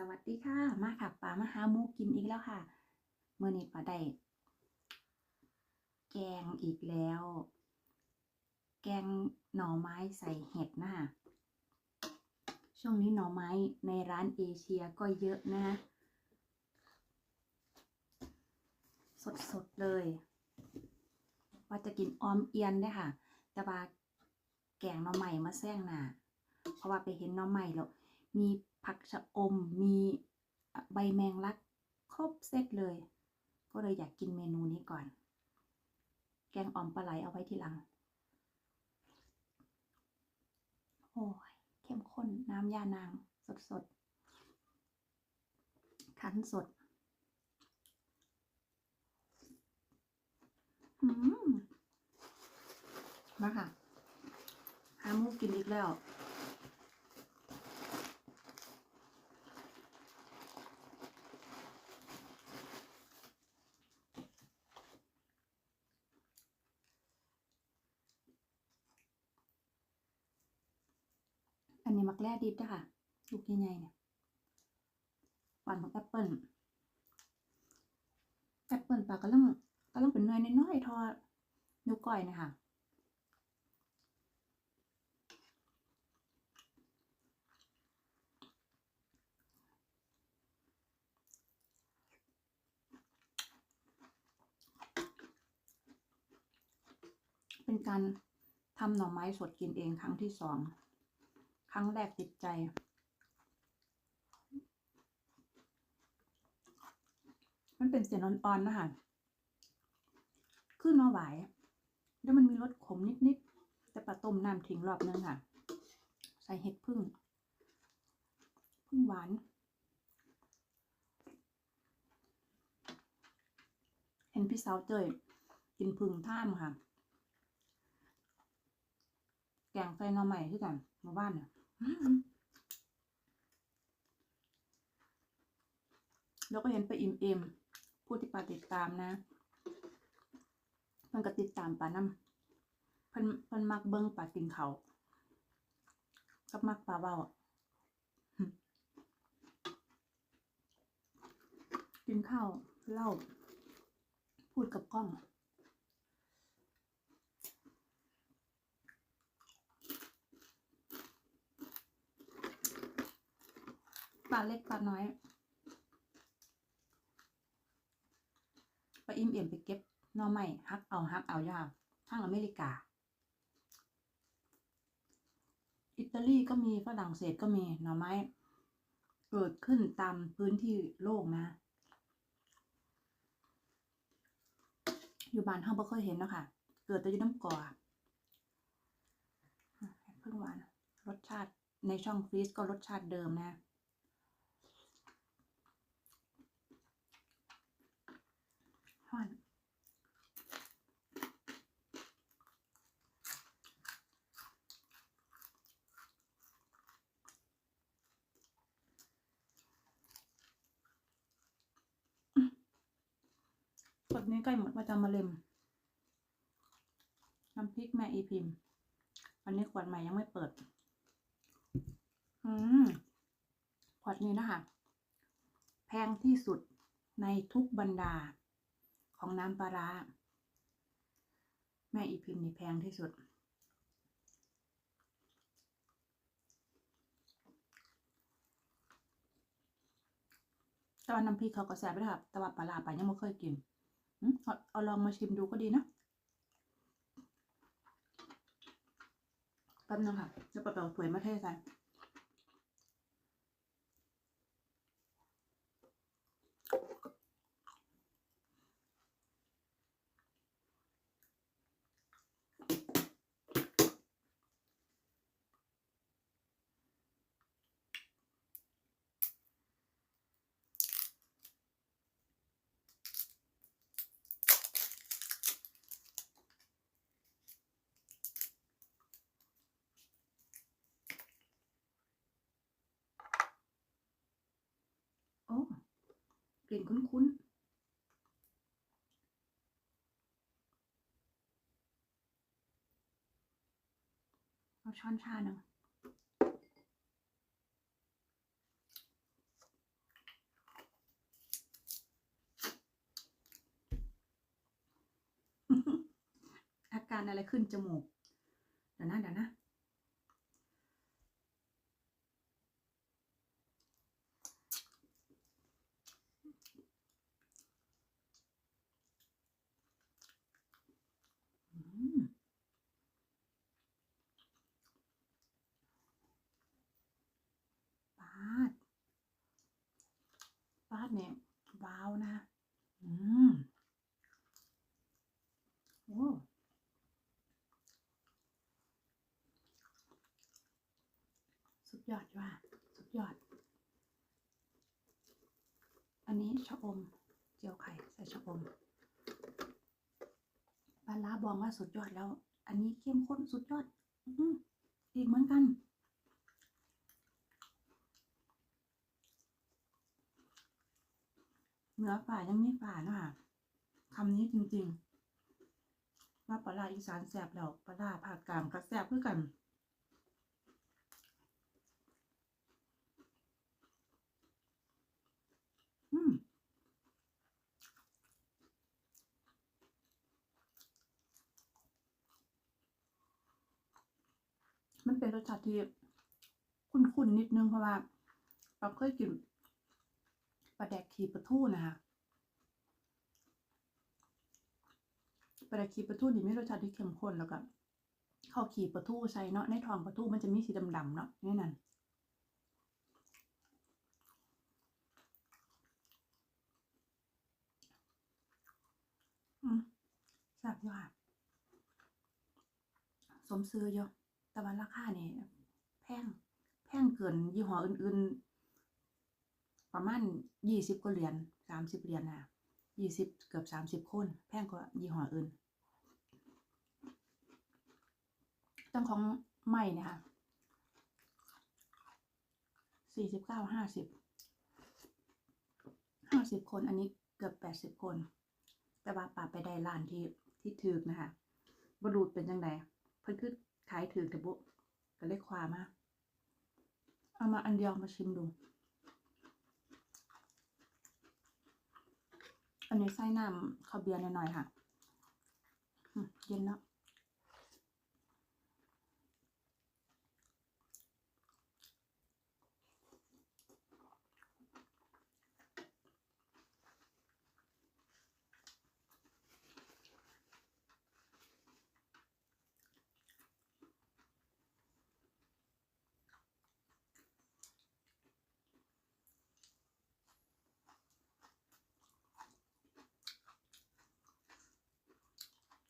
สวัสดีค่ะ มาค่ะปลามาหาหมูกินอีกแล้วค่ะเมื่อนี้ปลาได้แกงอีกแล้ว แกงหน่อไม้ใส่เห็ดนะคะช่วงนี้หน่อไม้ในร้านเอเชียก็เยอะนะสดๆเลย ว่าจะกินออมเอียนได้ค่ะ แต่ว่าแกงหน่อไม้มาแซงหนาเพราะว่าไปเห็นหน่อไม้แล้วมี ผักชะอมมีใบแมงลักครบเซตเลย ก็เลยอยากกินเมนูนี้ก่อน แกงอ่อมปลาไหลเอาไว้ทีหลัง โอ้ยเข้มข้นน้ำยานางสดสดๆคั้นสดอืมมาค่ะหามูกินอีกแล้ว อั นนี้มักแร่ดิบจ้ะค่ะ ลูกใหญ่ๆเนี่ยหวานของแอปเปิ้ลแอปเปิ้ลปลากระลังกระลังเป็นเนยน้อยๆทอดนิ้วก้อยนะคะเป็นการทำหน่อไม้สดกินเองครั้งที่สอง รั้งแรกติดใจ มันเป็นเสียงอ่อนๆนะคะคือหน่อหวแล้วมันมีรสขมนิดๆ แต่ปลาต้มน้ำทิ้งรอบนึงค่ะ ใส่เห็ดพึ่ง พึ่งหวานเห็นพี่สาวเจยกินพึ่งท่ามค่ะ แกงใส่หน่อใหม่ที่กันมาบ้านเนี่ย แล้วก็เห็นไปอิ่มเอมผู้ที่ปาติดตามนะเพิ่นก็ติดตามปาน้ำเพิ่นเพิ่นมักเบิ้งปลากินเขาวกับมักปลาเบ้ากินข้าวเล้าพูดกับกล้องาเล็กปลาน้อยไปอิ่มเอี่ยมไปเก็บนอไม้ฮักเอาฮักเอายาวทางอเมริกา อิตาลีก็มีฝรั่งเศสก็มีหน่อไม้เกิดขึ้นตามพื้นที่โลกนะ อยู่บ้านเฮาบ่เคยเห็นเนาะค่ะ เกิดแต่อยู่น้ำก่อเพิ่งหวานรสชาติในช่องฟรีซก็รสชาติเดิมนะ ฮ้อนก ดนี้ใกล้หมดว่าจะมาเล็มน้ำพริกแม่อีพิมพ์ อันนี้ขวดใหม่ยังไม่เปิด อืมขวดนี้นะคะ แพงที่สุดในทุกบรรดา ของน้ำปลาร้าแม่อีพิมพ์นี่แพงที่สุด แต่ว่าน้ำพริกเขาก็แซ่บไปครับแต่ว่าปลาร้าปลายังไม่เคยกิน เอาเอาลองมาชิมดูก็ดีนะแป๊บนึงค่ะจะเปิดเอาถ้วยมาเทใส่ กลิ่นคุ้นๆเอาช้อนชาหนึ่งอาการอะไรขึ้นจมูก อม เจียวไข่ใส่ชะอมปลาร้าบองว่าสุดยอดแล้ว อันนี้เข้มข้นสุดยอด อืออีกเหมือนกัน เนื้อฝ่ายังไมีฝ่านะคะคำนี้จริงๆว่าปลาร้าอีสานแซ่บแล้วปลาร้าภาคกลางก็แซบเพื่อกัน อืม มันเป็นรสชาติที่คุ้นๆนิดนึงเพราะว่าเราเคยกินปลาแดกขีปลาทูนะคะปลาแดกขีปลาทูนี่มีรสชาติที่เข้มข้นแล้วก็ข้าวขีปลาทูใส่เนาะในทองปลาทูมันจะมีสีดำๆเนาะนี่นั่นอืมแซ่บอยู่ค่ะสมซื้ออยู่ แต่ว่าราคาเนี่ยแพงแพงเกินยี่ห้ออื่นๆ ประมาณยี่สิบกว่าเหรียญสามสิบเหรียญนะยี่สิบเกือบสามสิบคนแพงกว่ายี่ห้ออื่นตั้งของใหม่เนี่ยค่ะสี่สิบเก้าห้าสิบห้าสิบคนอันนี้เกือบแปดสิบคน แต่ว่าปรับไปได้ร้านที่ที่ถือนะคะบรูดเป็นจังไดเพิ่นคือ ขายถือแต่บุก็เลยความา เอามาอันเดียวมาชิมดู อันนี้ใส่น้ำข้าวเบียร์หน่อยๆค่ะ เย็นแล้ว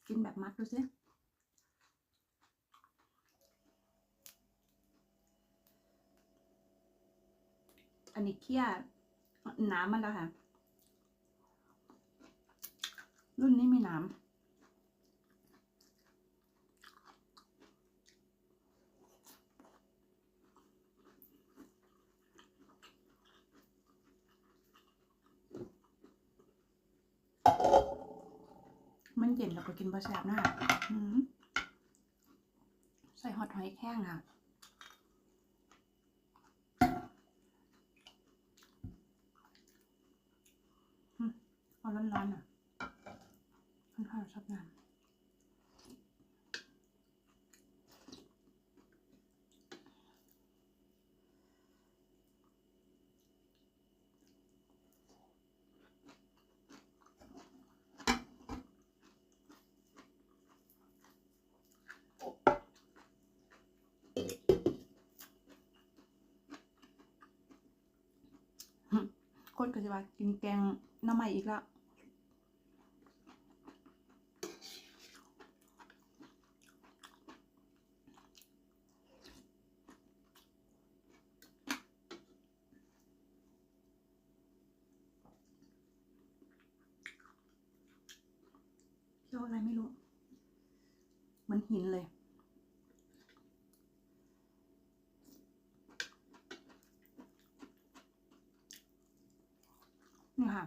กินแบบมัดดูสิอันนี้เคี่ยน้ำมันแล้วค่ะ รุ่นนี้มีน้ำ มันเย็นแล้ว ก็กินบะแซบนะใส่หอดหอยแข้งอะเอาร้อนๆอะค่อนข้างชอบน้ำ คนก็จะว่ากินแกงน้ำใหม่อีกแล้ว เคี้ยวอะไรไม่รู้ เหมือนหินเลย นี่ค่ะ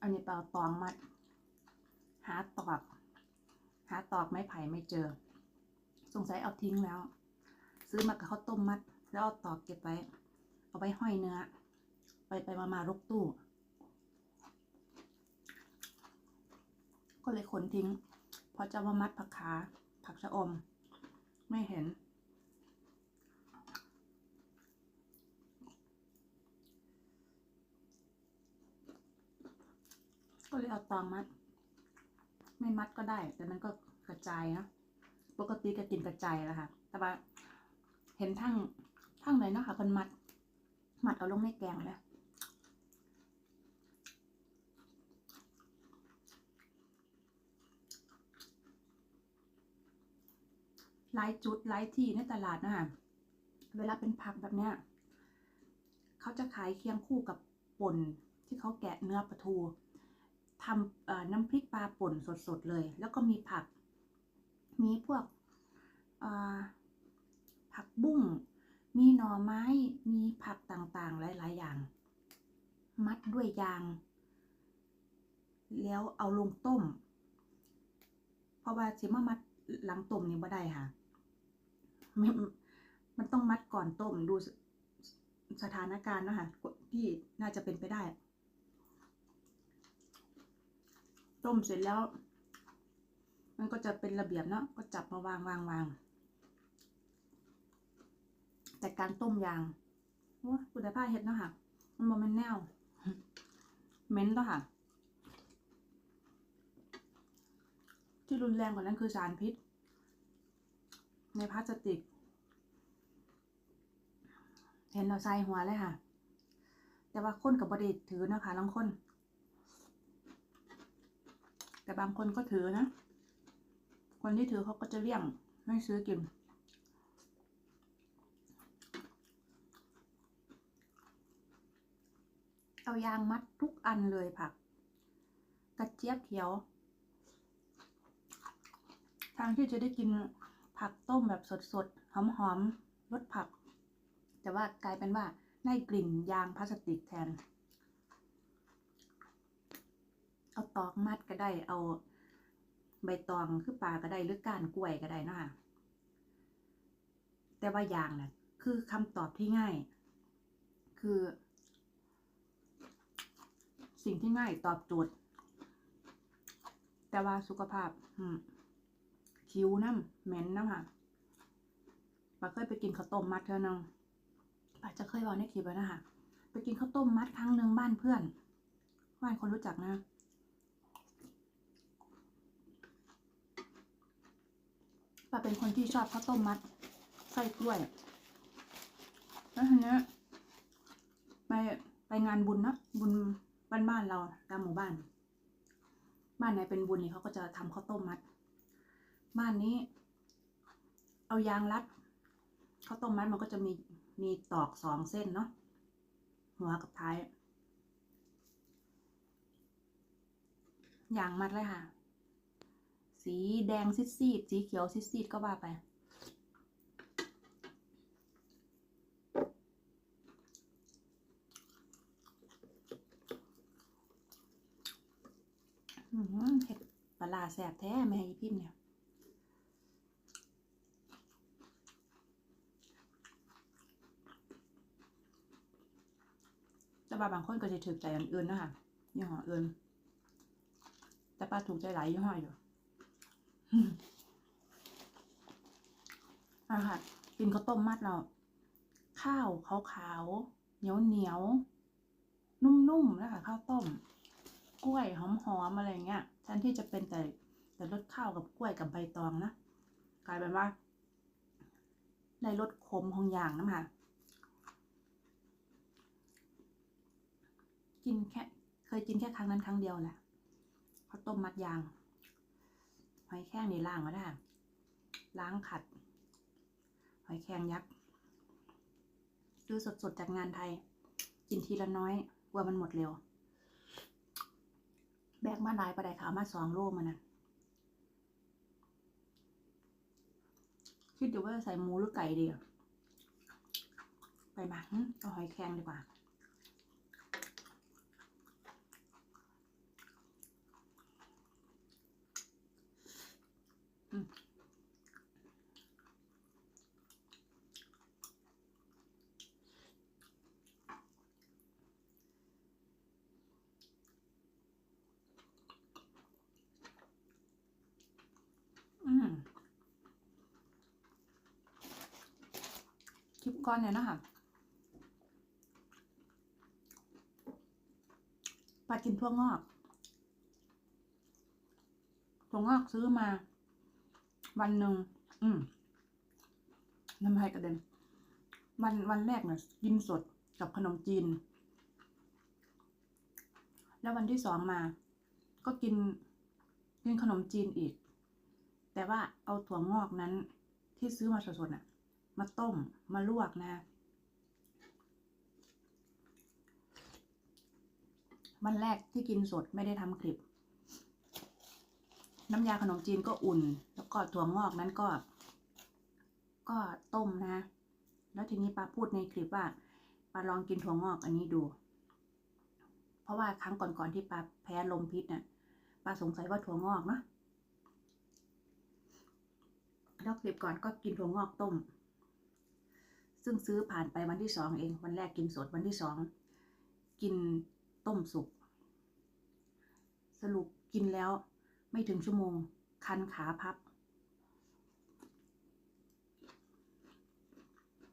อันนี้ปลาตองมัด หาตอก หาตอกไม้ไผ่ไม่เจอ สงสัยเอาทิ้งแล้ว ซื้อมากับข้าวต้มมัด แล้วเอาตอกเก็บไว้ เอาไว้ห้อยเนื้อ ไปไปมามารกตู้ ก็เลยขนทิ้ง พอจะมามัดผักขา ผักชะอม ไม่เห็น ก็เลยเอาตองมัด ไม่มัดก็ได้ แต่มันก็กระจายนะปกติก็กินกระจายแล้วค่ะ แต่ว่าเห็นทั้งทั้งเลยเนาะค่ะคนมัด มัดเอาลงในแกงเลยหลายจุดหลายที่ในตลาดนะคะเวลาเป็นผักแบบเนี้ยเขาจะขายเคียงคู่กับป่นที่เขาแกะเนื้อปลาทู ทำน้ำพริกปลาป่นสดๆเลย แล้วก็มีผัก มีพวกผักบุ้ง มีหน่อไม้ มีผักต่างๆ หลายๆ อย่าง มัดด้วยยาง แล้วเอาลงต้ม เพราะว่าสิมามัดหลังต้มนี่บ่ได้ค่ะม,มันต้องมัดก่อนต้มดูสสถานการณ์เนะคะที่น่าจะเป็นไปได้ ต้มเสร็จแล้ว มันก็จะเป็นระเบียบเนาะก็จับมาวางวางวางแต่การต้มยางว้าคุณภาพเห็ดเนาะค่ะ มันบ่แมันแนวเม็นต์เนาะค่ะ ที่รุนแรงกว่านั้นคือสารพิษ ในพลาสติก เห็นเราใส่หัวเลยค่ะ แต่ว่าคนกับบไดีถือเนาะค่ะบางคน แต่บางคนก็ถือนะ คนที่ถือเขาก็จะเลี่ยงไม่ซื้อกิน เอายางมัดทุกอันเลยผัก กระเจี๊ยบเขียว ทางที่จะได้กินผักต้มแบบสดๆ หอมๆรสผัก แต่ว่ากลายเป็นว่าได้กลิ่นยางพลาสติกแทน เอาตอกมัดก็ได้ เอาใบตองคือปลาก็ได้หรือก้านกล้วยก็ได้นะคะแต่ว่าอย่างนะ่ะคือคำตอบที่ง่าย คือ สิ่งที่ง่ายตอบโจทย์ แต่ว่าสุขภาพคิ้วน้ำเหม็นน้ำค่ะป้าเคยไปกินข้าวต้มมัดเท่านึงป้าจะเคยบอกในคลิปไว้วนะคะไปกินข้าวต้มมัดครั้งหนึ่งบ้านเพื่อนบ้านคนรู้จักนะ ป้าเป็นคนที่ชอบข้าวต้มมัดไส้กล้วย แล้วทีนี้ไปไปงานบุญนะบุญบ้านบ้านเราตามหมู่บ้าน บ้านไหนเป็นบุญนี่เขาก็จะทำข้าวต้มมัด บ้านนี้ เอายางรัดข้าวต้มมัดมันก็จะมีมีตอกสองเส้นเนาะหัวกับท้าย ยางมัดเลยค่ะ สีแดงซีดๆสีเขียวซีดๆก็ว่าไป อือหือเห็ดปลาแสบแท้แม่ยีพิมพ์เนี่ยแต่ว่าบางคนก็จะถูกใจอันอื่นนะคะยี่ห้ออื่น แต่ป้าถูกใจหลายยี่ห้ออยู่ อะค่ะ กินข้าวต้มมัดเราข้าวขาวๆเหนียวเหนียวๆนุ่มๆนะคะข้าวต้ม กล้วยหอมๆอะไรเงี้ยแทนที่จะเป็นแต่แต่รสข้าวกับกล้วยกับใบตองนะกลายเป็นว่าได้รสขมของอย่างนะค่ะกินแค่เคยกินแค่ครั้งนั้นครั้งเดียวแหละข้าวต้มมัดยาง หอยแครงนี่ล้างมาได้ล้างขัด หอยแครงยักษ์ซื้อสดๆจากงานไทย กินทีละน้อยกลัวมันหมดเร็ว แบกมาหลายประไดขาวมาสองโลมันนะคิดอยู่ว่าใส่หมูหรือไก่ดีอะไปมาหึเอาหอยแครงดีกว่า อืม ก่ อนเนี่ยนะคะปลากินทั่วงอกถั่วงอกซื้อมา วันหนึ่งอืมน้ำลายกระเด็นวันวันแรกเนี่ยกินสดกับขนมจีน แล้ววันที่สองมา ก็กินกินขนมจีนอีก แต่ว่าเอาถั่วงอกนั้นที่ซื้อมาสดๆน่ะ มาต้มมาลวกนะ วันแรกที่กินสดไม่ได้ทำคลิป น้ำยาขนมจีนก็อุ่น แล้วก็ถั่วงอกนั้นก็ ก็ต้มนะ แล้วทีนี้ป้าพูดในคลิปว่าป้าลองกินถั่วงอกอันนี้ดู เพราะว่าครั้งก่อนๆที่ป้าแพ้ลมพิษน่ะป้าสงสัยว่าถั่วงอกเนาะแล้วคลิปก่อนก็กินถั่วงอกต้ม ซึ่งซื้อผ่านไปวันที่สองเอง วันแรกกินสดวันที่สองกินต้มสุก สรุปกินแล้วไม่ถึงชั่วโมง คันขาพับ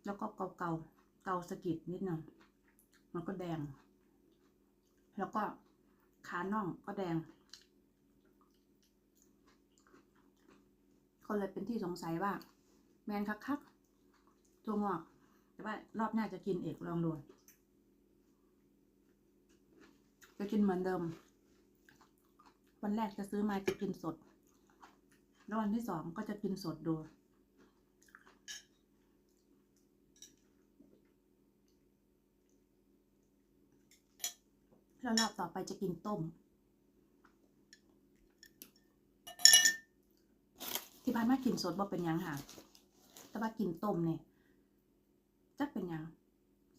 แล้วก็เกาเกาเกาสะกิดนิดหนึ่งมันก็แดง แล้วก็ขาน่องก็แดง ก็เลยเป็นที่สงสัยว่า แมนคักๆตัวงอก แต่ว่ารอบหน้าจะกินเอกลองดูจะกินเหมือนเดิม วันแรกจะซื้อมาจะกินสด แล้ววันที่สองก็จะกินสดดู แล้วรอบต่อไปจะกินต้ม ที่ผ่านมากินสดบ่าเป็นยังค่ะ แต่ว่ากินต้มเนี่ย จะเป็นหยัง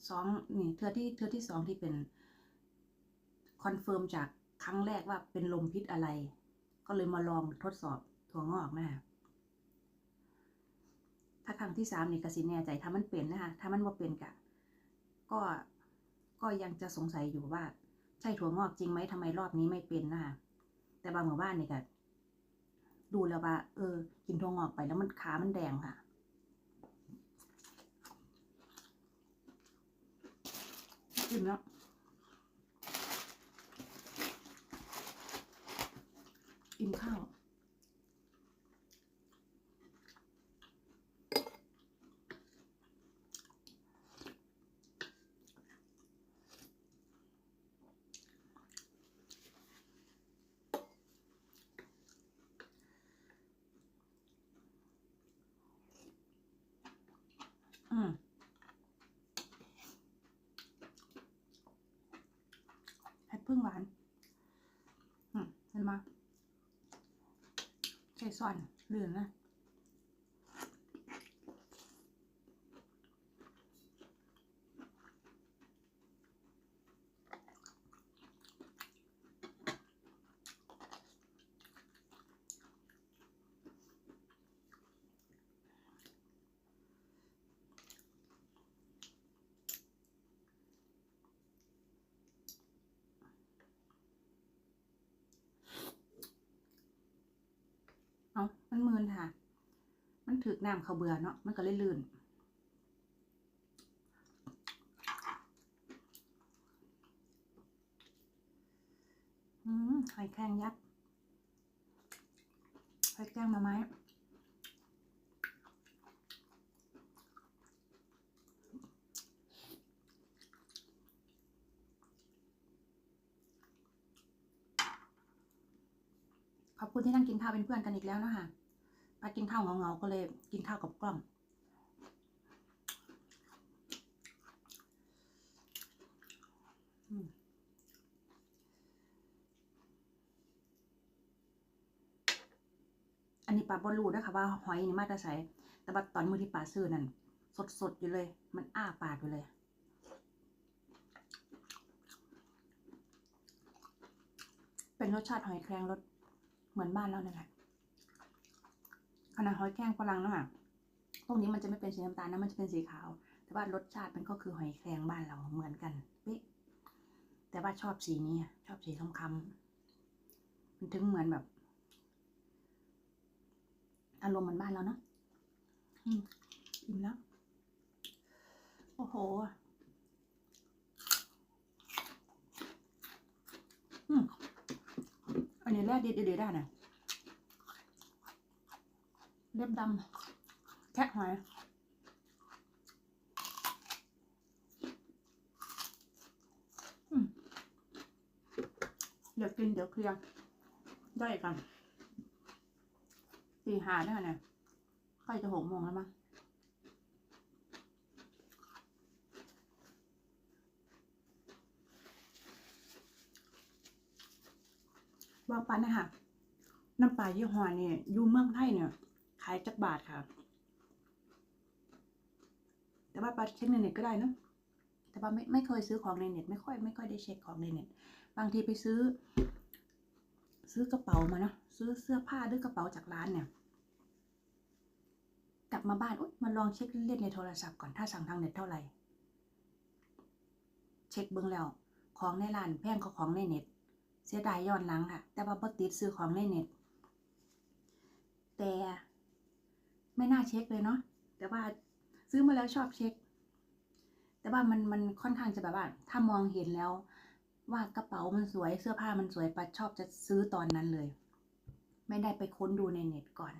สองนี่เทือที่เทือที่สองที่เป็นคอนเฟิร์มจากครั้งแรกว่าเป็นลมพิษอะไร ก็เลยมาลองทดสอบถั่วงอกนะคะถ้าครั้งที่สามนี่กสิแน่ใจถ้ามันเป็นนะคะถ้ามันว่าเป็นกะ ก็ก็ยังจะสงสัยอยู่ว่า ใช่ถั่วงอกจริงไหมทำไมรอบนี้ไม่เป็นนะคะแต่บางหมู่บ้านนี่ก็ดูแล้วว่า เออ กินถั่วงอกไปแล้วมันขามันแดงค่ะ อิ่มแล้วอิ่มข้าว อืม เผ็ด พึ่งหวานอืมเห็นไหมใส่ซ่อนเหลืองนะ เอามันมืนค่ะ มั กน้ำเขาเบื่อเนาะมันก็เลยลื่นอืมหอยแครงยักษ์หอยแครงมาไหมขอบคุณที่นั่งกินข้าวเป็นเพื่อนกันอีกแล้วนะคะ มากินข้าวเงาๆก็เลยกินข้าวกับกล้องอันนี้ปลาบอลูนะคะว่าหอยนี่มาจะใส่แต่ว่าตอนมือที่ปลาซื้อนั่นสดๆอยู่เลย มันอ้าปากอยู่เลยเป็นรสชาติหอยแครงรสเหมือนบ้านเราเนี่ยแหละ นาดหอยแครงฝรั่งเนาะค่ะพวกนี้มันจะไม่เป็นสีน้ำตาลนะ มันจะเป็นสีขาว แต่ว่ารสชาติมันก็คือหอยแครงบ้านเราเหมือนกันเป๊ะแต่ว่าชอบสีนี้อะชอบสีทองคำมันถึงเหมือนแบบ อารมณ์เหมือนบ้านเราเนาะอิ่มแล้ว โอ้โหอันนี้แรกเดีดีได้นะ เล็บดำแคะหอยเดี๋ยวกินเดี๋ยวเคลียร์ได้กันตีหาได้เนี่ยใกล้จะหกโมงแล้วมั้งว่าปันนะคะน้ำปลายี่ห้อเนี่ยอยู่เมืองไทยเนี่ยายจักบาทค่ะ แต่ว่าไปเช็คในเน็ตก็ได้นะแต่ว่าไม่ไม่เคยซื้อของในเน็ตไม่ค่อยไม่ค่อยได้เช็คของในเน็ต บางทีไปซื้อ ซื้อกระเป๋ามาเนาะซื้อเสื้อผ้าหรือกระเป๋าจากร้านเนี่ย กลับมาบ้านอุ๊ยมาลองเช็คเล่นในโทรศัพท์ก่อนถ้าสั่งทางเน็ตเท่าไหร่ เช็คเบิ้องแล้ว ของในร้านแพงกว่าของในเน็ต เสียดายย้อนหลังค่ะ แต่ว่าบ่ติดซื้อของในเน็ต แต่ ไม่น่าเช็คเลยเนาะแต่ว่าซื้อมาแล้วชอบเช็ค แต่ว่ามันมันค่อนข้างจะแบบว่า ถ้ามองเห็นแล้ว ว่ากระเป๋ามันสวยเสื้อผ้ามันสวยปัดชอบจะซื้อตอนนั้นเลย ไม่ได้ไปค้นดูในเน็ตก่อน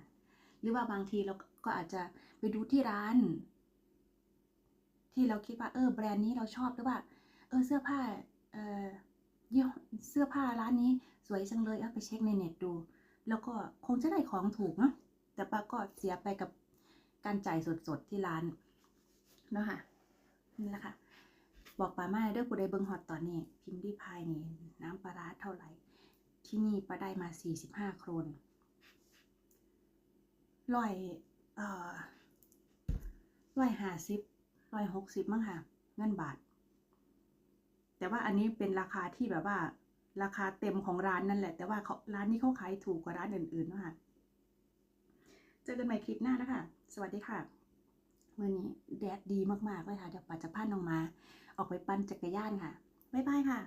หรือว่าบางทีเราก็อาจจะไปดูที่ร้าน ที่เราคิดว่าเออแบรนด์นี้เราชอบหรือว่า เออเสื้อผ้าเออยี่เสื้อผ้าร้านนี้สวยจังเลยเอาไปเช็คในเน็ตดู แล้วก็คงจะได้ของถูกเนาะ แต่ป้าก็เสียไปกับการจ่ายสดๆที่ร้านเนาะค่ะนี่แหละค่ะ บอกป้ามาเด้อผู้ใดเบิ่งฮอตตอนนี้ พิมพ์ดีพายนี่น้ำปลาร้าเท่าไหร่ ที่นี่ป้าได้มา45โครนร้อยเอ่อร้อยห้าสิบร้อยหกสิบมั้งค่ะ เงินบาท แต่ว่าอันนี้เป็นราคาที่แบบว่า ราคาเต็มของร้านนั่นแหละ แต่ว่าเขาร้านนี้เขาขายถูกกว่าร้านอื่นๆนะค่ะ เจอกันใหม่คลิปหน้านะคะสวัสดีค่ะวันนี้แดดดีมากๆเลยค่ะ เดี๋ยวปัจจะพาน้องมา ออกไปปั่นจักรยานค่ะ บ๊ายบายค่ะ